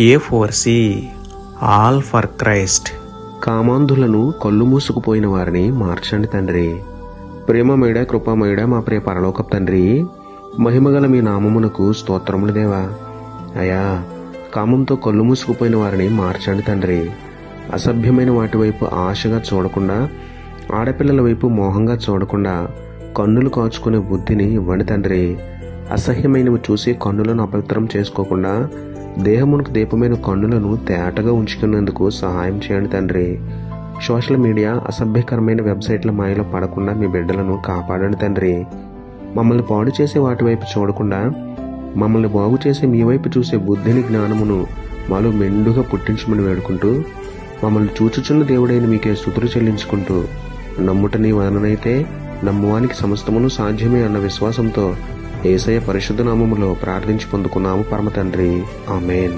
A for C all for Christ కామాంధులను కళ్ళు మూసుకుపోయిన వారిని మార్చండి తండ్రి. ప్రేమమేడ కృపామేడ మా ప్రియ పరలోకపు తండ్రి. మహిమగల మీ నామమునకు స్తోత్రములు దేవా. అయా కామంతో కళ్ళు మూసుకుపోయిన వారిని మార్చండి తండ్రి. అసభ్యమైన వాటి వైపు ఆశగా చూడకుండా ఆడపిల్లల వైపు మోహంగా చూడకుండా కన్నులు కాచుకునే బుద్ధిని ఇవ్వండి తండ్రి. అసహ్యమైనవి చూసి కన్నులను అపవిత్రం చేసుకోకుండా దేహమునకు దీపమైన కన్నులను తేటగా ఉంచుకునేందుకు సహాయం చేయండి తండ్రి. సోషల్ మీడియా అసభ్యకరమైన వెబ్సైట్ల మాయలో పడకుండా మీ బిడ్డలను కాపాడండి తండ్రి. మమ్మల్ని పాడు చేసే వాటి వైపు చూడకుండా మమ్మల్ని బాగు చేసే మీ వైపు చూసే బుద్ధిని జ్ఞానమును మాలో మెండుగా పుట్టించమని వేడుకుంటూ మమ్మల్ని చూచుచున్న దేవుడైన మీకే స్థుతులు చెల్లించుకుంటూ నమ్ముట నీ వలనైతే నమ్మువానికి సమస్తమును సాధ్యమే అన్న విశ్వాసంతో ఏసయ పరిశుద్ధ నామములో ప్రార్థించి పొందుకున్నాము పరమ తండ్రి ఆమెన్.